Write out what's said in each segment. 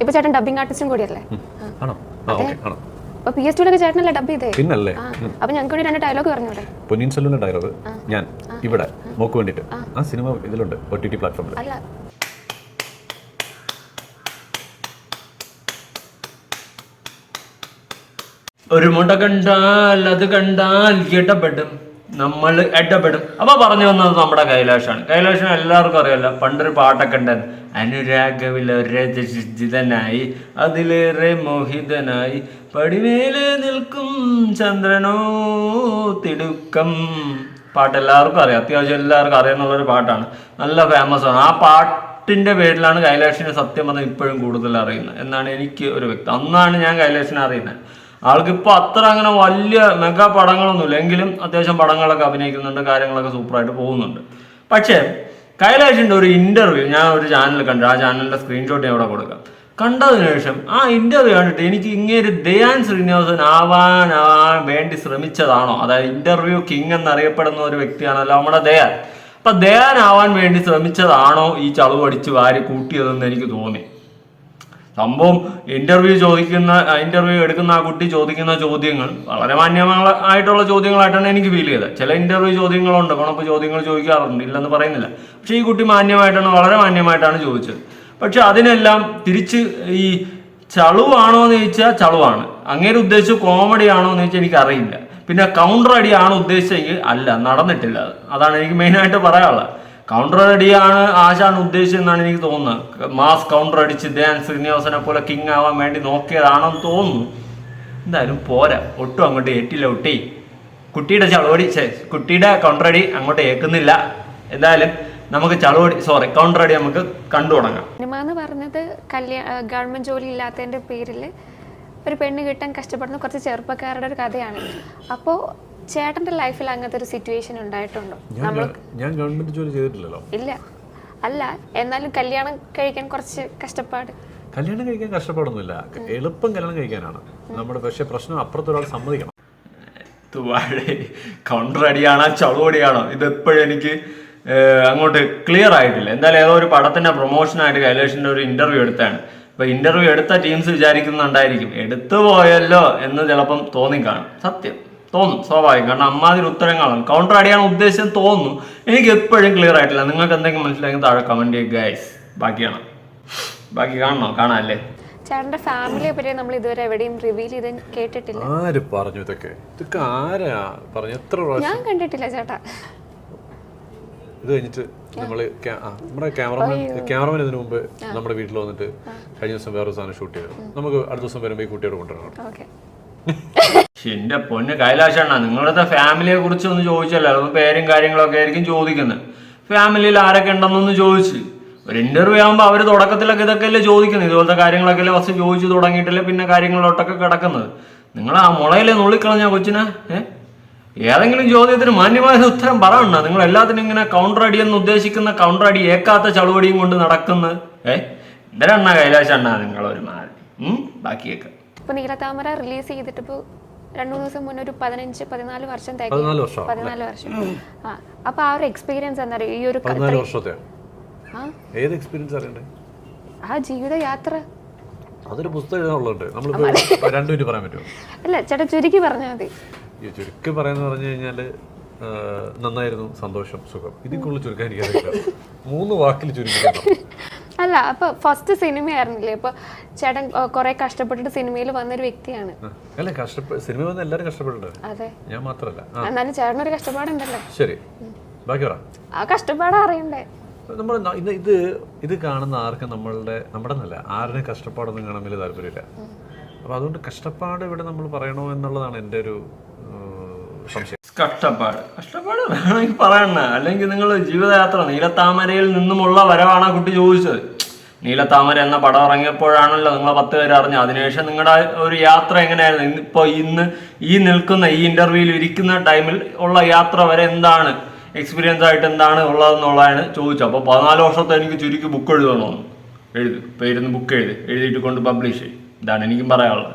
ഇപ്പൊ ചേട്ടൻ ഡബിങ് ആർട്ടിസ്റ്റും കൂടിയല്ലേ? ആണോ? ആ ഓക്കെ ആണോ? അപ്പൊ പി എസ് ടുവിലൊക്കെ ചേട്ടനല്ലേ ഡബ് ചെയ്തേ? പിന്നല്ലേ. അപ്പൊ ഞങ്ങൾക്ക് വേണ്ടി രണ്ട് ഡയലോഗ് പറഞ്ഞൂടെ പൊന്നിയിൻ സെല്ലിന്റെ ഡയലോഗ് ഞാൻ ഇവിടെ മോക്ക് വേണ്ടിട്ട്. ആ. സിനിമ ഇതിലുണ്ട് ഒ ടി ടി പ്ലാറ്റ്ഫോമിൽ അല്ല. ഒരു മുട കണ്ടാൽ അത് കണ്ടാൽ ഇടപെടും നമ്മൾ ഇടപെടും. അപ്പൊ പറഞ്ഞു വന്നത് നമ്മുടെ കൈലാഷാണ്. കൈലാഷൻ എല്ലാവർക്കും അറിയാലോ പണ്ടൊരു പാട്ടൊക്കെ ഉണ്ടായിരുന്നു. അനുരാഗവിലൊരജിതനായി അതിലേറെ മോഹിതനായി പടിമേലെ നിൽക്കും ചന്ദ്രനോ തിടുക്കം. പാട്ട് എല്ലാവർക്കും അറിയാം. അത്യാവശ്യം എല്ലാവർക്കും അറിയാന്നുള്ളൊരു പാട്ടാണ്. നല്ല ഫേമസ് ആണ്. ആ പാട്ടിന്റെ പേരിലാണ് കൈലാഷിനെ സത്യം പറഞ്ഞാൽ ഇപ്പോഴും കൂടുതൽ അറിയുന്നത് എന്നാണ് എനിക്ക് ഒരു വ്യക്തി അന്നാണ് ഞാൻ കൈലാഷിനെ അറിയുന്നത്. ആൾക്ക് ഇപ്പോൾ അത്ര അങ്ങനെ വലിയ മെഗാ പടങ്ങളൊന്നുമില്ല. എങ്കിലും അത്യാവശ്യം പടങ്ങളൊക്കെ അഭിനയിക്കുന്നുണ്ട് കാര്യങ്ങളൊക്കെ സൂപ്പറായിട്ട് പോകുന്നുണ്ട്. പക്ഷേ കൈലാഷിന്റെ ഒരു ഇന്റർവ്യൂ ഞാൻ ഒരു ചാനൽ കണ്ടു ആ ചാനലിന്റെ സ്ക്രീൻഷോട്ട് ഞാൻ ഇവിടെ കൊടുക്കാം. കണ്ടതിന് ശേഷം ആ ഇന്റർവ്യൂ കണ്ടിട്ട് എനിക്ക് ഇങ്ങനെ ദയാൻ ശ്രീനിവാസൻ ആവാൻ വേണ്ടി ശ്രമിച്ചതാണോ? അതായത് ഇന്റർവ്യൂ കിങ് എന്നറിയപ്പെടുന്ന ഒരു വ്യക്തിയാണല്ലോ നമ്മുടെ ദയാൻ. അപ്പൊ ദയാൻ ആവാൻ വേണ്ടി ശ്രമിച്ചതാണോ ഈ ചളവ് അടിച്ച് വാരി കൂട്ടിയതെന്ന് എനിക്ക് തോന്നി. സംഭവം ഇന്റർവ്യൂ ചോദിക്കുന്ന ഇന്റർവ്യൂ എടുക്കുന്ന ആ കുട്ടി ചോദിക്കുന്ന ചോദ്യങ്ങൾ വളരെ മാന്യമായിട്ടുള്ള ചോദ്യങ്ങളായിട്ടാണ് എനിക്ക് ഫീൽ ചെയ്തത്. ചില ഇന്റർവ്യൂ ചോദ്യങ്ങളുണ്ട്. പണപ്പ് ചോദ്യങ്ങൾ ചോദിക്കാറുണ്ട്. ഇല്ലെന്ന് പറയുന്നില്ല. പക്ഷെ ഈ കുട്ടി മാന്യമായിട്ടാണ് വളരെ മാന്യമായിട്ടാണ് ചോദിച്ചത്. പക്ഷെ അതിനെല്ലാം തിരിച്ച് ഈ ചളുവാണോ എന്ന് ചോദിച്ചാൽ ചളുവാണ്. അങ്ങനെ ഉദ്ദേശിച്ച കോമഡി ആണോ എന്ന് ചോദിച്ചാൽ എനിക്കറിയില്ല. പിന്നെ കൗണ്ടർ അടിയാണ് ഉദ്ദേശിച്ചെങ്കിൽ അല്ല നടന്നിട്ടില്ല അതാണ് എനിക്ക് മെയിനായിട്ട് പറയാനുള്ളത്. കൗണ്ടർ അടിയാണ് ആശാൻ ഉദ്ദേശിച്ചെന്നാണ് എനിക്ക് തോന്നുന്നത്. മാസ് കൗണ്ടർ അടിച്ച് ധ്യാൻ ശ്രീനിവാസനെ പോലെ കിങ് ആവാൻ വേണ്ടി നോക്കിയതാണെന്ന് തോന്നുന്നു. എന്തായാലും പോരാ. ഒട്ടും അങ്ങോട്ട് ഏറ്റില്ല ഒട്ടി കുട്ടിയുടെ ചളവടി കുട്ടിയുടെ കൗണ്ടർ അടി അങ്ങോട്ട് ഏക്കുന്നില്ല എന്തായാലും നമുക്ക് ചളവടി സോറി കൗണ്ടർ അടി നമുക്ക് കണ്ടു തുടങ്ങാം. സിനിമ എന്ന് പറഞ്ഞത് ഗവൺമെന്റ് ജോലി ഇല്ലാത്തതിന്റെ പേരിൽ ഒരു പെണ്ണ് കിട്ടാൻ കഷ്ടപ്പെടുന്ന കുറച്ച് ചെറുപ്പക്കാരുടെ ഒരു കഥയാണ്. അപ്പോൾ ചേട്ടന്റെ ലൈഫിൽ അങ്ങനത്തെ ഒരു സിറ്റുവേഷൻ ഉണ്ടായിട്ടുണ്ടോ? ഞാൻ ഗവൺമെന്റ് ജോലി ചെയ്തിട്ടില്ലല്ലോ. ഇല്ല. അല്ല എന്നാലും കല്യാണം കഴിക്കാൻ കുറച്ച് കഷ്ടപ്പാട്. കല്യാണം കഴിക്കാൻ കഷ്ടപ്പാടൊന്നുമില്ല. എളുപ്പം കല്യാണം കഴിക്കാനാണ്. നമ്മുടെ പക്ഷേ പ്രശ്നം അപ്പുറത്തൊരാൾ സമ്മതിക്കണം. കൗണ്ടറടിയാണോ കൗണ്ടർ അടിയാണോ ചളുവടിയാണോ ഇത് എപ്പോഴും എനിക്ക് അങ്ങോട്ട് ക്ലിയർ ആയിട്ടില്ല. എന്തായാലും ഏതോ ഒരു പടത്തിന്റെ പ്രൊമോഷനായിട്ട് കൈലേഷിന്റെ ഒരു ഇന്റർവ്യൂ എടുത്താണ്. അപ്പൊ ഇന്റർവ്യൂ എടുത്ത ടീംസ് വിചാരിക്കുന്നുണ്ടായിരിക്കും. എടുത്തു പോയല്ലോ എന്ന് ചിലപ്പം തോന്നി കാണും സത്യം. തോന്നും സ്വാഭാവികം. കാരണം അമ്മാതിരി ഉത്തരങ്ങളാണ്. കൗണ്ടർ അടിയാണ് ഉദ്ദേശം തോന്നുന്നു. എനിക്ക് എപ്പോഴും ക്ലിയർ ആയിട്ടില്ല. നിങ്ങൾക്ക് എന്തെങ്കിലും മനസ്സിലാക്കി താഴെ കമന്റ് ചെയ്യുക ഗൈസ് ബാക്കിയാണ്. ബാക്കി കാണണോ? കാണാല്ലേ ചേട്ടന്റെ ഫാമിലിയെ പറ്റി നമ്മൾ ഇതുവരെ എവിടെയും റിവീൽ ചെയ്ത് കേട്ടിട്ടില്ല. ആര് പറഞ്ഞു ഇതൊക്കെ? ഇതൊക്കെ ആരാ പറഞ്ഞു? എത്ര പ്രാവശ്യം? ഞാൻ കണ്ടിട്ടില്ല ചേട്ടാ. ഇത് കഴിഞ്ഞിട്ട് നമ്മൾ ആ, നമ്മുടെ ക്യാമറമാൻ ക്യാമറമാൻ ഇതിനു മുമ്പ് നമ്മുടെ വീട്ടിൽ വന്നിട്ട് കഴിഞ്ഞ ദിവസം വേറൊരു സാധനം ഷൂട്ട് ചെയ്തു. നമുക്ക് അടുത്ത ദിവസം വരുമ്പോൾ ഈ കുട്ടിയോട് കൊണ്ടുവരണം എന്റെ പൊന്ന് കൈലാഷണ്ണ നിങ്ങളുടെ ഫാമിലിയെ കുറിച്ച് ഒന്ന് ചോദിച്ചല്ലോ? അപ്പൊ പേരും കാര്യങ്ങളൊക്കെ ആയിരിക്കും ചോദിക്കുന്നത്. ഫാമിലിയിൽ ആരൊക്കെ ഉണ്ടെന്നൊന്ന് ചോദിച്ച്. ഒരു ഇന്റർവ്യൂ ആകുമ്പോൾ അവർ തുടക്കത്തിലൊക്കെ ഇതൊക്കെ അല്ലേ ചോദിക്കുന്നത്? ഇതുപോലത്തെ കാര്യങ്ങളൊക്കെ അല്ലേ ഫസ്റ്റ് ചോദിച്ചു തുടങ്ങിയിട്ടല്ലേ പിന്നെ കാര്യങ്ങളിലോട്ടൊക്കെ കിടക്കുന്നത്. നിങ്ങൾ ആ മുളയിലെ നുള്ളിക്കളഞ്ഞ കൊച്ചിനെ ഏതെങ്കിലും ചോദ്യത്തിന് മാന്യമായ ഉത്തരം പറയണ്ട നിങ്ങൾ എല്ലാത്തിനും ഇങ്ങനെ കൗണ്ടർ അടി എന്ന് ഉദ്ദേശിക്കുന്ന കൗണ്ടർ അടി ഏക്കാത്ത ചളുവടിയും കൊണ്ട് നടക്കുന്നത് ഏ? എന്തിനാ കൈലാഷണ്ണ നിങ്ങളൊരു മാറി ബാക്കിയൊക്കെ. ഇപ്പൊ നീലത്താമര റിലീസ് ചെയ്തിട്ട് ഇപ്പൊ രണ്ടു മൂന്ന് ദിവസം മുന്നേ ഒരു പതിനഞ്ച് പതിനാല് വർഷം പതിനാല് വർഷം ആ അപ്പൊ ആ ഒരു എക്സ്പീരിയൻസ് എന്താ ഈ ഒരു വർഷത്തെ? ഏത് എക്സ്പീരിയൻസ് അറിയണ്ടേ? ആ ജീവിതയാത്ര. അതൊരു പുസ്തകം എഴുതാനുള്ളതുണ്ട്. നമ്മൾ രണ്ടു മിനിറ്റ് പറയാൻ പറ്റുമോ? അല്ല ചേട്ടാ ചുരുക്കി പറഞ്ഞാൽ മതി. ചുരുക്കി പറയാന്ന് പറഞ്ഞു കഴിഞ്ഞാൽ നന്നായിരുന്നു സന്തോഷം സുഖം. കൂടുതൽ ചുരുക്കാൻ എനിക്കറിയില്ല. മൂന്ന് വാക്കിൽ ചുരുക്കി അല്ല അപ്പൊ ഫസ്റ്റ് സിനിമയായിരുന്നില്ലേ അപ്പൊ ചേട്ടൻ കുറെ കഷ്ടപ്പെട്ടിട്ട് സിനിമയിൽ വന്നൊരു വ്യക്തിയാണ്. അല്ല സിനിമ വന്ന എല്ലാവരും കഷ്ടപ്പെട്ടിട്ടുണ്ട്. അതെ. ഞാൻ മാത്രമല്ല. എന്നാലും ചേട്ടനൊരു കഷ്ടപ്പാടുണ്ടല്ലോ. ശരി. ബാക്കി പറ. ആ കഷ്ടപ്പാട് അറിയണ്ടേ? നമ്മൾ ഇന്ന് ഇത് ഇത് കാണുന്ന ആർക്കും നമ്മളുടെ നമ്മുടെ നല്ല ആരുടെ കഷ്ടപ്പാടൊന്നും കാണാൻ വലിയ താല്പര്യമില്ല. അപ്പോൾ അതുകൊണ്ട് കഷ്ടപ്പാട് ഇവിടെ നമ്മൾ പറയണോ എന്നുള്ളതാണ് എന്റെ ഒരു സംശയം. കഷ്ടപ്പാട്. കഷ്ടപ്പാട് വേണമെങ്കിൽ പറയണ. അല്ലെങ്കിൽ നിങ്ങൾ ജീവിതയാത്ര നീലത്താമരയിൽ നിന്നുമുള്ള വരവാണ് കുട്ടി ചോദിച്ചത്. നീലത്താമര എന്ന പടം ഇറങ്ങിയപ്പോഴാണല്ലോ നിങ്ങൾ പത്ത് പേര് അറിഞ്ഞത്. അതിനുശേഷം നിങ്ങളുടെ ഒരു യാത്ര എങ്ങനെയായിരുന്നു? ഇന്നിപ്പോൾ ഇന്ന് ഈ നിൽക്കുന്ന ഈ ഇന്റർവ്യൂവിൽ ഇരിക്കുന്ന ടൈമിൽ ഉള്ള യാത്ര വരെ എന്താണ്? എക്സ്പീരിയൻസ് ആയിട്ട് എന്താണ് ഉള്ളതെന്നുള്ളതാണ് ചോദിച്ചത്. അപ്പോൾ പതിനാല് വർഷത്തെ എനിക്ക് ചുരുക്കി ബുക്ക് എഴുതണമെന്ന് എഴുതി. പേരുന്ന് ബുക്ക് എഴുതി. എഴുതിയിട്ട് കൊണ്ട് പബ്ലിഷ് ചെയ്യും. ഇതാണ് എനിക്കും പറയാനുള്ളത്.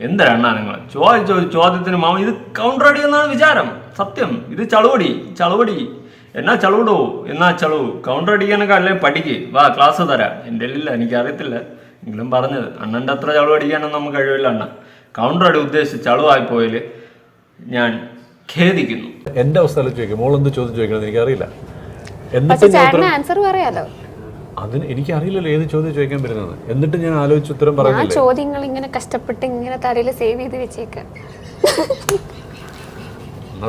എന്തിനാ നിങ്ങൾ ചോദിച്ചോ ചോദ്യത്തിന് മാമ ഇത് കൗണ്ടർ അടി എന്നാണ് വിചാരം. സത്യം. ഇത് ചളുവടി. ചളുവടി. എന്നാ ചളവിടോ എന്നാ ചളവ് കൗണ്ടർ അടിക്കാനൊക്കെ അല്ലേ പഠിക്ക്? വാ ക്ലാസ് തരാം. എന്റെ ഇല്ല എനിക്കറിയത്തില്ല. എങ്കിലും പറഞ്ഞത് അണ്ണന്റെ അത്ര ചളു അടിക്കാനൊന്നും നമുക്ക് കഴിവില്ല അണ്ണ. കൗണ്ടർ അടി ഉദ്ദേശിച്ച് ചളുവായി പോയതിൽ ഞാൻ ഖേദിക്കുന്നു. എന്റെ അവസ്ഥ ചോദിക്കും മോൾ എന്ത് ചോദ്യം ചോദിക്കണം എനിക്കറിയില്ല. എന്നിട്ട് ഞാൻ ആൻസർ പറയാലോ? അതിന് എനിക്കറിയില്ലല്ലോ ഏത് ചോദ്യം ചോദിക്കാൻ പറ്റുന്നത് എന്നിട്ട് ഞാൻ ആലോചിച്ച് ഉത്തരം പറയുന്നില്ലേ ചോദ്യങ്ങൾ ഇങ്ങനെ കഷ്ടപ്പെട്ട് ഇങ്ങനെ തലയിൽ സേവ് ചെയ്ത് വെച്ചേക്ക എന്നാ പിന്നെ ഞാൻ ശരി പക്ഷേ എൻ-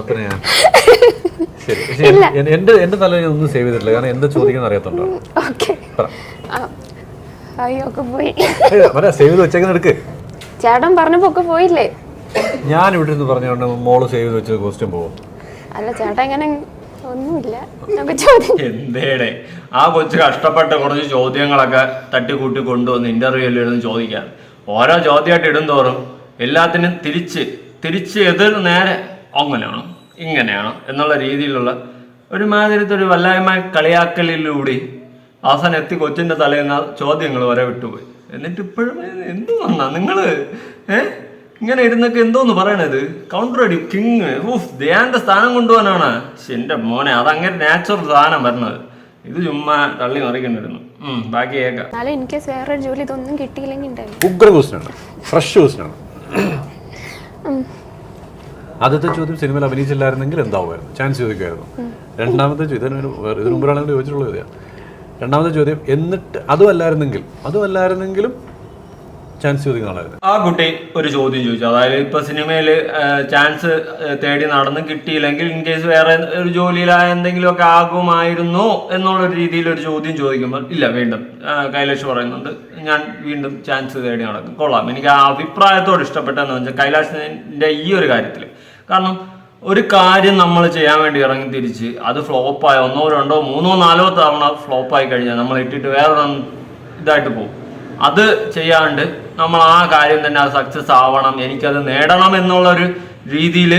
എന്റെ എന്റെ തല ഞാൻ ഒന്നും സേവ് ചെയ്തിട്ടില്ല. കാരണം എന്താ ചോദിക്കുന്ന അറിയാത്തോണ്ടോ ഓക്കെ. പറ. ഒക്കെ പോയി. മറ്റേ സേവ് ചെയ്ത് വെച്ചേക്കുന്ന എടുക്ക് ചേട്ടൻ പറഞ്ഞപ്പോ ഒക്കെ പോയില്ലേ? ഞാൻ ഇവിടെ നിന്ന് പറഞ്ഞോണ്ട് മോൾ സേവ് ചെയ്ത് വെച്ച ക്വസ്റ്റ്യൻ പോകും അല്ല ചേട്ടാ ഇങ്ങനെ ഒന്നുമില്ല. എന്തേടെ? ആ കൊച്ചു കഷ്ടപ്പെട്ട കുറച്ച് ചോദ്യങ്ങളൊക്കെ തട്ടിക്കൂട്ടി കൊണ്ടുവന്ന് ഇന്റർവ്യൂവിൽ ഇരുന്ന് ചോദിക്കാൻ ഓരോ ചോദ്യമായിട്ട് ഇടും തോറും എല്ലാത്തിനും തിരിച്ച് തിരിച്ച് എതിർ നേരെ അങ്ങനെയാണോ ഇങ്ങനെയാണ് എന്നുള്ള രീതിയിലുള്ള ഒരുമാതിരത്തെ ഒരു വല്ലായ്മ കളിയാക്കലിലൂടെ അവസാനം എത്തി കൊച്ചിന്റെ തലയിൽ നിന്ന് ചോദ്യങ്ങൾ വരെ വിട്ടുപോയി. എന്നിട്ട് ഇപ്പോഴും എന്ത് വന്നാ? നിങ്ങൾ ഏ? ഇങ്ങനെ ഇരുന്നൊക്കെ എന്തോന്ന് പറയണത്? കൗണ്ടർ അടി കിങ് ഊഫ് ധ്യാന്റെ സ്ഥാനം കൊണ്ടുപോകാനാണ്. എന്റെ മോനെ അതങ്ങനെ നാച്ചുറൽ സാധനം വരണത്. ഇത് ചുമ്മാ തള്ളി മറിക്കണ്ടിരുന്നു. ബാക്കി കേൾക്കാം എന്നാലും ഇൻ കേസ് വേറൊരു ജോലി ഇതൊന്നും കിട്ടിയില്ലെങ്കിൽ ഉഗ്ര ക്വസ്റ്റ്യൻ ആണ്. ഫ്രഷ് ക്വസ്റ്റ്യൻ ആണ്. ആദ്യത്തെ ചോദ്യം സിനിമയിൽ അഭിനയിച്ചില്ലായിരുന്നെങ്കിൽ എന്താവുമായിരുന്നു? ചാൻസ് ചോദിക്കുമായിരുന്നു. രണ്ടാമത്തെ ചോദ്യം ഇതിന് മുമ്പിലാണെങ്കിൽ ചോദിച്ചിട്ടുള്ള ചോദ്യം. രണ്ടാമത്തെ ചോദ്യം എന്നിട്ട് അതും അല്ലായിരുന്നെങ്കിൽ അതും അല്ലായിരുന്നെങ്കിലും ചാൻസ് ചോദിക്കുന്ന ആ കുട്ടി ഒരു ചോദ്യം ചോദിച്ചു. അതായത് ഇപ്പൊ സിനിമയിൽ ചാൻസ് തേടി നടന്ന് കിട്ടിയില്ലെങ്കിൽ ഇൻ കേസ് വേറെ ഒരു ജോലിയിലായ എന്തെങ്കിലുമൊക്കെ ആകുമായിരുന്നു എന്നുള്ള രീതിയിൽ ഒരു ചോദ്യം ചോദിക്കുമ്പോൾ ഇല്ല വീണ്ടും കൈലാഷ് പറയുന്നുണ്ട് ഞാൻ വീണ്ടും ചാൻസ് തേടി നടക്കും. കൊള്ളാം. എനിക്ക് ആ അഭിപ്രായത്തോട് ഇഷ്ടപ്പെട്ടെന്ന് വെച്ചാൽ കൈലാഷിന്റെ ഈ ഒരു കാര്യത്തിൽ കാരണം ഒരു കാര്യം നമ്മൾ ചെയ്യാൻ വേണ്ടി ഇറങ്ങി തിരിച്ച് അത് ഫ്ലോപ്പായ ഒന്നോ രണ്ടോ മൂന്നോ നാലോ തവണ ഫ്ലോപ്പായി കഴിഞ്ഞാൽ നമ്മൾ ഇട്ടിട്ട് വേറെ ഇതായിട്ട് പോകും. അത് ചെയ്യാണ്ട് നമ്മൾ ആ കാര്യം തന്നെ അത് സക്സസ് ആവണം എനിക്കത് നേടണം എന്നുള്ളൊരു രീതിയിൽ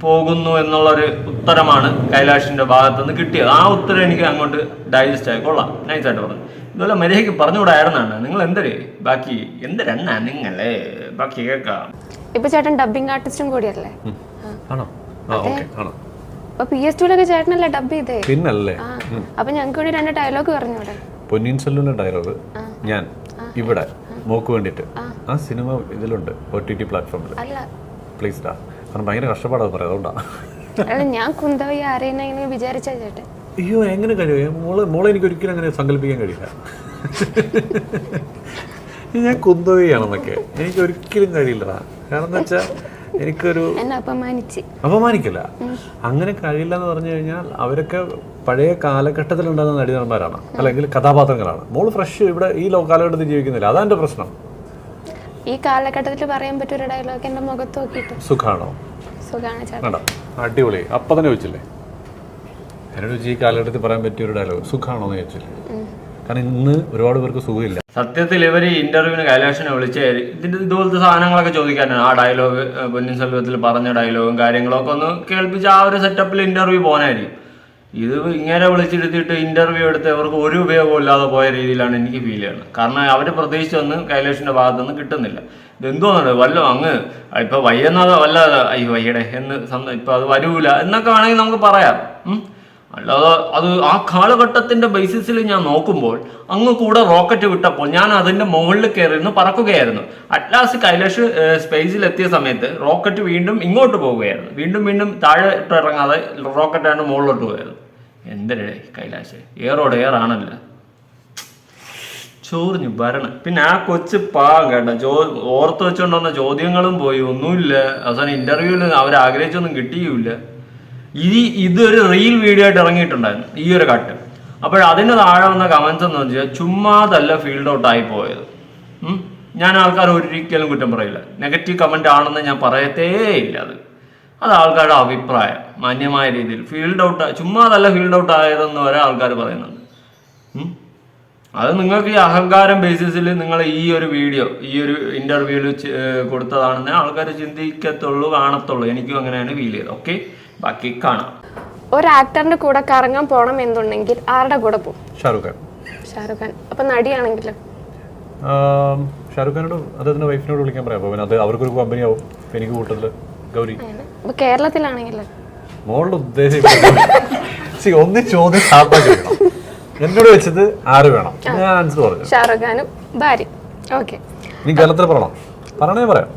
പോകുന്നു എന്നുള്ളൊരു ഉത്തരമാണ് കൈലാഷിന്റെ ഭാഗത്ത് നിന്ന് കിട്ടിയത്. ആ ഉത്തരം എനിക്ക് അങ്ങോട്ട് ഡൈജസ്റ്റ് ആയി. കൊള്ളാം. നൈസായിട്ട് പറഞ്ഞു. ഇതുപോലെ മര്യാദയ്ക്ക് പറഞ്ഞുകൂടായിരുന്നാണ് നിങ്ങൾ എന്തര്? ബാക്കി എന്തരണ്ണ നിങ്ങളെ? ബാക്കി കേൾക്കാം. ഇപ്പൊ ചേട്ടൻ ഡബിങ് ആർട്ടിസ്റ്റും കൂടിയല്ലേ. ആണോ? ആ ഓക്കെ ആണോ? അപ്പൊ പി എസ് ടുവിലൊക്കെ ചേട്ടനല്ലേ ഡബ് ചെയ്തേ? പിന്നല്ലേ. ആ അപ്പൊ ഞങ്ങൾക്ക് വേണ്ടി രണ്ട് ഡയലോഗ് പറഞ്ഞൂടെ പൊന്നിയിൻ സെല്ലിന്റെ ഡയലോഗ് ഞാൻ ഇവിടെ മോക്ക് വേണ്ടിയിട്ട് ആ. സിനിമ ഇതിലുണ്ട് ഒ ടി ടി പ്ലാറ്റ്ഫോമിൽ അല്ല. പ്ലീസ് ഡാ. കാരണം ഭയങ്കര കഷ്ടപ്പാടാ പറയാം അതുകൊണ്ടാ. അല്ല ഞാൻ കുന്തവി ആരെയും ഇങ്ങനെ വിചാരിച്ച ചേട്ടൻ. അയ്യോ എങ്ങനെ കഴിയും? മോളെ മോളെ എനിക്ക് ഒരിക്കലും അങ്ങനെ സങ്കല്പിക്കാൻ കഴിയില്ല. ഞാൻ കുന്തവയാണെന്നൊക്കെ എനിക്ക് ഒരിക്കലും കഴിയില്ലടാ. കാരണം എന്താ വെച്ചാൽ എനിക്കൊരു അപമാനിക്കില്ല. അങ്ങനെ കഴിയില്ല എന്ന് പറഞ്ഞു കഴിഞ്ഞാൽ അവരൊക്കെ പഴയ കാലഘട്ടത്തിലുണ്ടാകുന്ന നടിനന്മാരാണ് അല്ലെങ്കിൽ കഥാപാത്രങ്ങളാണ്. മോൾ ഫ്രഷ് ഇവിടെ ഈ കാലഘട്ടത്തിൽ ജീവിക്കുന്നില്ല. അതാ എന്റെ പ്രശ്നം. ഈ കാലഘട്ടത്തിൽ പറയാൻ പറ്റിയ ഒരു ഡയലോഗ് എന്റെ മുഖത്ത് നോക്കിയിട്ട്. സുഖാണോ? അടിപൊളി. അപ്പൊ തന്നെ ചോദിച്ചില്ലേ? എന്നോട് ഈ കാലഘട്ടത്തിൽ പറയാൻ പറ്റിയ ഒരു ഡയലോഗ് സുഖാണോ എന്ന് ചോദിച്ചില്ലേ കാരണം ഇന്ന് ഒരുപാട് പേർക്ക് സുഖമില്ല. സത്യത്തിൽ ഇവർ ഇന്റർവ്യൂവിന് കൈലാഷിനെ വിളിച്ച് ഇതിന്റെ ഇതുപോലത്തെ സാധനങ്ങളൊക്കെ ചോദിക്കാനാണ്. ആ ഡയലോഗ് പൊന്നിൻ സെൽവത്തിൽ പറഞ്ഞ ഡയലോഗും കാര്യങ്ങളൊക്കെ ഒന്ന് കേൾപ്പിച്ച് ആ ഒരു സെറ്റപ്പിൽ ഇന്റർവ്യൂ പോകാനായിരിക്കും. ഇത് ഇങ്ങനെ വിളിച്ചിരുത്തിയിട്ട് ഇന്റർവ്യൂ എടുത്ത് അവർക്ക് ഒരു ഉപയോഗവും ഇല്ലാതെ പോയ രീതിയിലാണ് എനിക്ക് ഫീൽ ചെയ്യുന്നത്. കാരണം അവർ പ്രതീക്ഷിച്ചൊന്നും കൈലാഷിന്റെ ഭാഗത്തുനിന്ന് കിട്ടുന്നില്ല. ഇതെന്തോന്നുണ്ട്? വല്ല അങ്ങ് ഇപ്പൊ വയ്യെന്നത് വല്ല അയ്യോ വയ്യടെ എന്ന് ഇപ്പൊ അത് വരൂല എന്നൊക്കെ വേണമെങ്കിൽ നമുക്ക് പറയാം. അല്ലാതെ അത് ആ കാലഘട്ടത്തിന്റെ ബേസിസിൽ ഞാൻ നോക്കുമ്പോൾ അങ്ങ് കൂടെ റോക്കറ്റ് വിട്ടപ്പോൾ ഞാൻ അതിന്റെ മുകളിൽ കയറിയിരുന്ന് പറക്കുകയായിരുന്നു. അറ്റ്ലാസ് കൈലാഷ് സ്പേസിൽ എത്തിയ സമയത്ത് റോക്കറ്റ് വീണ്ടും ഇങ്ങോട്ട് പോവുകയായിരുന്നു. വീണ്ടും വീണ്ടും താഴെ ഇറങ്ങാതെ റോക്കറ്റ് ആണ് മുകളിലോട്ട് പോയായിരുന്നു എന്തിനേ കൈലാഷ്. എയർ ആണല്ലോ. ചോറിഞ്ഞു ഭരണം പിന്നെ ആ കൊച്ച് പാവം കേട്ടോ ചോ ഓർത്ത് വെച്ചോണ്ട് വന്ന ചോദ്യങ്ങളും പോയി. ഒന്നുമില്ല. അവസാനം ഇന്റർവ്യൂവിൽ അവർ ആഗ്രഹിച്ചൊന്നും കിട്ടിയുമില്ല. ഈ ഇതൊരു റീൽ വീഡിയോ ആയിട്ട് ഇറങ്ങിയിട്ടുണ്ടായിരുന്നു. ഈ ഒരു കട്ട് അപ്പോൾ അതിന് താഴെ വന്ന കമൻസ് എന്ന് വെച്ചാൽ ചുമ്മാതല്ല ഫീൽഡ് ഔട്ട് ആയി പോയത്. ഞാൻ ആൾക്കാർ ഒരിക്കലും കുറ്റം പറയില്ല. നെഗറ്റീവ് കമന്റ് ആണെന്ന് ഞാൻ പറയത്തേ ഇല്ല അത്. അത് ആൾക്കാരുടെ അഭിപ്രായം. മാന്യമായ രീതിയിൽ. ഫീൽഡ് ഔട്ട് ചുമ്മാതല്ല ഫീൽഡ് ഔട്ട് ആയതെന്ന് വരെ ആൾക്കാർ പറയുന്നുണ്ട്. അത് നിങ്ങൾക്ക് ഈ അഹങ്കാരം ബേസിസിൽ നിങ്ങൾ ഈ ഒരു വീഡിയോ ഈ ഒരു ഇന്റർവ്യൂവിൽ കൊടുത്തതാണെന്ന് ആൾക്കാർ ചിന്തിക്കത്തുള്ളൂ കാണത്തുള്ളൂ. എനിക്കും അങ്ങനെയാണ് ഫീൽ ചെയ്തത്. ഓക്കെ ബാക്കി കാണാം. ഒരു ആക്ടറിന്റെ കൂടെ കറങ്ങാൻ പോണം എന്നുണ്ടെങ്കിൽ ആരുടെ കൂടെ പോകും ഷാറുഖ് ഖാൻ. ഷാറുഖ് ഖാൻ. അപ്പൊ നടിയാണെങ്കിലോ? ഷാറുഖ് ഖാനോട് അദ്ദേഹത്തിന്റെ വൈഫിനോട് വിളിക്കാൻ പറയാം. അപ്പോൾ പിന്നെ അത് അവർക്കൊരു കമ്പനി ആവും ഇപ്പൊ എനിക്ക് കൂട്ടത്തിൽ ഗൗരി. കേരളത്തിലാണെങ്കിലോ? മോളുടെ ഉദ്ദേശം സി ഒന്ന് ചോദ്യം ഷാർപ്പാക്കി വെക്കണം എന്നോട് വെച്ചത് ആര് വേണം? ഞാൻ ആൻസർ പറഞ്ഞു. ഷാറുഖ് ഖാനും ഭാര്യ ഓക്കെ. നീ കേരളത്തിൽ പറയണം? പറയണേ പറയാം.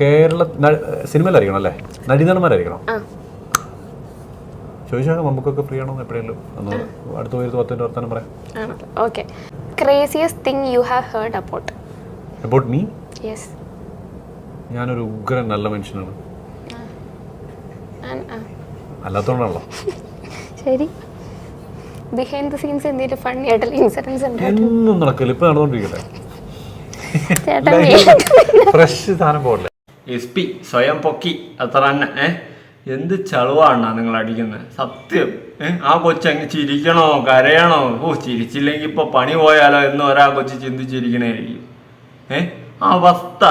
കേരള സിനിമയിൽ സിനിമയിലായിരിക്കണം അല്ലേ? നടിനടന്മാരായിരിക്കണം ചോദിച്ചാൽ നമുക്കൊക്കെ ഫ്രീ ആണോ എപ്പോഴെങ്കിലും ഒന്ന് അടുത്ത പോയി പത്തിന്റെ വർത്തമാനം പറയാം. Okay. Craziest thing you have heard about about me yes ഞാനൊരു ഉഗ്രൻ നല്ല മനുഷ്യനാണ്. അല്ലാത്തോണ്ടാണല്ലോ. ശരി. ബിഹൈൻഡ് ദ സീൻസ് എന്തെങ്കിലും ഫണ്ണി ആയിട്ടുള്ള ഇൻസിഡൻസ് ഉണ്ട്? എന്നും നടക്കില്ല ഇപ്പൊ നടന്നുകൊണ്ടിരിക്കട്ടെ ഫ്രഷ് സാധനം പോകല്ലേ എസ് പി സ്വയം പൊക്കി അത്ര തന്നെ. ഏ? എന്ത് ചളുവാണ് നിങ്ങൾ അടിക്കുന്നത്? സത്യം. ഏഹ് ആ കൊച്ചങ്ങ് ചിരിക്കണോ? കരയണോ? ഓ ചിരിച്ചില്ലെങ്കിൽ ഇപ്പൊ പണി പോയാലോ എന്ന് ഒരാ കൊച്ചു ചിന്തിച്ചിരിക്കണായിരിക്കും. ഏ? അവസ്ഥ.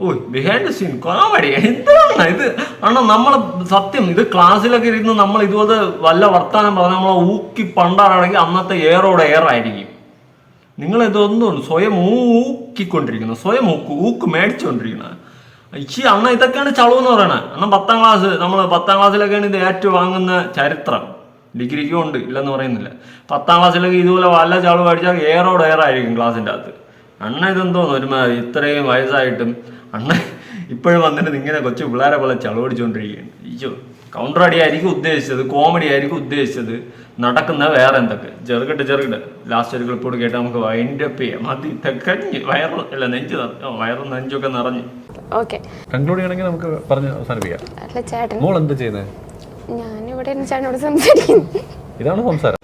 ഓ ബിഹൈൻഡ് സീൻ കോമഡി എന്താണ് ഇത്? ആണോ നമ്മൾ സത്യം ഇത് ക്ലാസ്സിലൊക്കെ ഇരുന്ന് നമ്മൾ ഇതുപോലെ വല്ല വർത്താനം പറഞ്ഞാൽ നമ്മളെ ഊക്കി പണ്ടാറാണെങ്കിൽ അന്നത്തെ ഏറോടെ ഏറായിരിക്കും നിങ്ങൾ ഇതൊന്നും സ്വയം ഊക്കിക്കൊണ്ടിരിക്കുന്നു. സ്വയം ഊക്ക് ഊക്ക് മേടിച്ചുകൊണ്ടിരിക്കുന്നത് ഇച്ചി അണ്ണ ഇതൊക്കെയാണ് ചളവ് എന്ന് പറയണത് അണ്ണ പത്താം ക്ലാസ് നമ്മൾ പത്താം ക്ലാസ്സിലൊക്കെയാണ് ഇത് ഏറ്റവും വാങ്ങുന്ന ചരിത്രം. ഡിഗ്രിക്കും ഉണ്ട് ഇല്ലെന്ന് പറയുന്നില്ല. പത്താം ക്ലാസ്സിലൊക്കെ ഇതുപോലെ വല്ല ചളവ് അടിച്ചാൽ ഏറോട് ഏറായിരിക്കും ക്ലാസ്സിന്റെ അകത്ത്. അണ്ണ ഇതെന്തോന്നു? ഒരു ഇത്രയും വയസ്സായിട്ടും അണ്ണ ഇപ്പോഴും വന്നിട്ട് ഇങ്ങനെ കൊച്ചു പിള്ളേരെ പോലെ ചളവടിച്ചുകൊണ്ടിരിക്കുകയാണ് അയ്യോ. കൗണ്ടർ അടിയായിരിക്കും ഉദ്ദേശിച്ചത് കോമഡി ആയിരിക്കും ഉദ്ദേശിച്ചത്. നടക്കുന്ന വേറെ എന്തൊക്കെ? ചെറുകിട്ട് ചെറുകിട്ട്. ലാസ്റ്റ് ഒരു ക്ലിപ്പോട് കേട്ട് നമുക്ക് വൈൻഡ് അപ്പ് ചെയ്യാം. മതി തെക്കഞ്ഞ് വയറ് അല്ല നെഞ്ച് വയറും നെഞ്ചൊക്കെ നിറഞ്ഞു. ഓക്കെ കൺക്ലൂഡ് ചെയ്യണമെങ്കിൽ നമുക്ക് പറഞ്ഞ് അവസാനിപ്പിക്കാം. അല്ല ചേട്ടൻ. മോൾ എന്താ ചെയ്യുന്നത് ഞാൻ ഇവിടെ ചേട്ടനോട് സംസാരിക്കുന്നു. ഇതാണ് സംസാരം.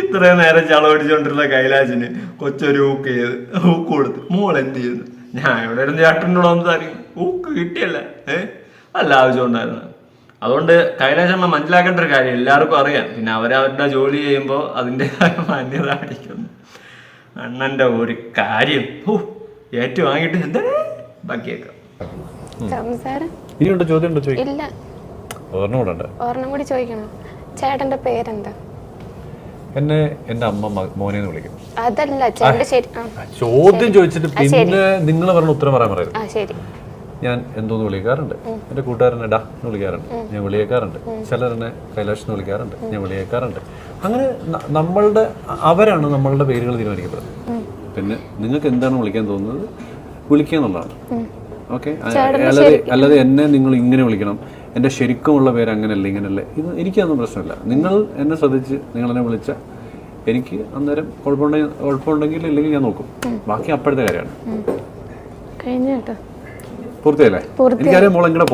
ഇത്രയും നേരം ചളവടിച്ചോണ്ടിരുന്ന കൈലാസിന് കൊച്ചൊരു ഊക്ക് ചെയ്ത് ഹൂക്ക് കൊടുത്ത്. മോൾ എന്ത് ചെയ്യുന്നു? ഞാൻ ഇവിടെ ഇരുന്ന് ചേട്ടനോട് സംസാരിക്കും ഊക്ക് കിട്ടിയല്ല? ഏ? അല്ല ആവശ്യമുണ്ടായിരുന്നു. അതുകൊണ്ട് കൈലാശമ്മ മനസ്സിലാക്കേണ്ട ഒരു കാര്യം എല്ലാവർക്കും അറിയാം. പിന്നെ അവരവരുടെ ജോലി ചെയ്യുമ്പോൾ അതിന്റെ മാന്യത അടിക്കുന്നു അണ്ണന്റെ ഒരു കാര്യം. ഹൂ ഏറ്റു വാങ്ങിയിട്ട് എന്താ? ബാക്കിയേക്കാം. സംസാരം? ഇനിയുണ്ട് ചോദ്യം ഉണ്ടോ ചോദിക്കും ഇല്ല. ഒരെണ്ണം കൂടെ ഒരെണ്ണം കൂടി ചോദിക്കണം. ചേട്ടന്റെ പേരെന്താ? എന്നെ എന്റെ അമ്മ മോനെ എന്ന് വിളിക്കും അതല്ല ചോദ്യം ചോദിച്ചിട്ട് പിന്നെ നിങ്ങൾ പറഞ്ഞ ഉത്തരം പറയാൻ പറയരുത്. ഞാൻ എന്തോന്ന് വിളിക്കാറുണ്ട്. എന്റെ കൂട്ടുകാരനെ ഡാ എന്ന് വിളിക്കാറുണ്ട്. ഞാൻ വിളിയേക്കാറുണ്ട്. ചിലരെന്നെ കൈലാഷ് എന്ന് വിളിക്കാറുണ്ട്. ഞാൻ വിളിയേക്കാറുണ്ട്. അങ്ങനെ നമ്മളുടെ അവരാണ് നമ്മളുടെ പേരുകൾ തീരുമാനിക്കപ്പെടുന്നത്. പിന്നെ നിങ്ങൾക്ക് എന്താണ് വിളിക്കാൻ തോന്നുന്നത്? വിളിക്കുക എന്നുള്ളതാണ്. ഓക്കെ? അല്ലാതെ അല്ലാതെ എന്നെ നിങ്ങൾ ഇങ്ങനെ വിളിക്കണം. എന്റെ ശരിക്കുമുള്ള പേര് അങ്ങനെയല്ല ഇങ്ങനെയല്ല ഇത് എനിക്കതൊന്നും പ്രശ്നമില്ല. നിങ്ങൾ എന്നെ ശ്രദ്ധിച്ച് നിങ്ങളെന്നെ വിളിച്ച എനിക്ക് അന്നേരം കുഴപ്പമുണ്ടെങ്കിൽ കുഴപ്പമുണ്ടെങ്കിൽ ഇല്ലെങ്കിൽ ഞാൻ നോക്കും. ബാക്കി അപ്പോഴത്തെ കാര്യമാണ്. കഴിഞ്ഞു കേട്ടോ. പൂർത്തിയല്ലേ എനിക്കറിയാം മോൾ ഇങ്ങനെ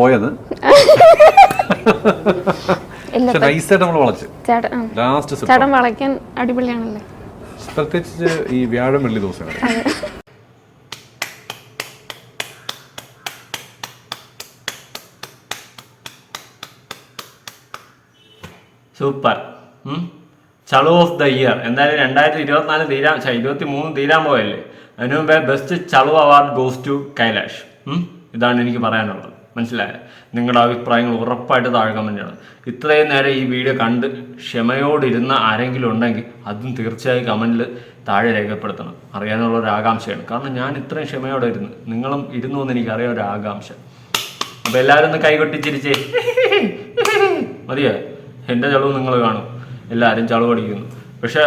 വളച്ച്. ചേട്ടൻ വളയ്ക്കാൻ അടിപൊളിയാണല്ലേ? പ്രത്യേകിച്ച് ഈ വ്യാഴം വെള്ളി ദിവസങ്ങൾ സൂപ്പർ. ചളു ഓഫ് ദ ഇയർ. എന്തായാലും രണ്ടായിരത്തി ഇരുപത്തിനാല് തീരാൻ ഛെ, ഇരുപത്തി മൂന്ന് തീരാൻ പോയല്ലേ അതിനു മുമ്പേ ബെസ്റ്റ് ചളു അവാർഡ് ഗോസ് ടു കൈലാഷ്. ഇതാണ് എനിക്ക് പറയാനുള്ളത്. മനസ്സിലായോ? നിങ്ങളുടെ അഭിപ്രായങ്ങൾ ഉറപ്പായിട്ട് താഴെ ചെയ്യണം. ഇത്രയും നേരം ഈ വീഡിയോ കണ്ട് ക്ഷമയോടിരുന്ന ആരെങ്കിലും ഉണ്ടെങ്കിൽ അതും തീർച്ചയായും കമന്റിൽ താഴെ രേഖപ്പെടുത്തണം. അറിയാനുള്ള ഒരു ആകാംക്ഷയാണ്. കാരണം ഞാൻ ഇത്രയും ക്ഷമയോടെ ഇരുന്ന് നിങ്ങളും ഇരുന്നു എന്ന് എനിക്കറിയാം ഒരു ആകാംക്ഷ. അപ്പോൾ എല്ലാവരും ഒന്ന് കൈകൊട്ടിച്ചിരിച്ചേ മതിയോ? എന്റെ ചളവ് നിങ്ങൾ കാണും. എല്ലാവരും ചളവ് അടിക്കുന്നു പക്ഷേ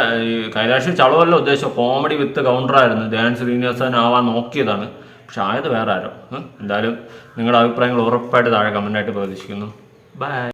കൈലാഷ് ചളവല്ല ഉദ്ദേശം. കോമഡി വിത്ത് കൗണ്ടറായിരുന്നു ധ്യാൻ ശ്രീനിവാസൻ ആവാൻ നോക്കിയതാണ്. പക്ഷെ ആയത് വേറെ ആരോ. എന്തായാലും നിങ്ങളുടെ അഭിപ്രായങ്ങൾ ഉറപ്പായിട്ട് താഴെ കമന്റായിട്ട് പ്രതീക്ഷിക്കുന്നു. ബൈ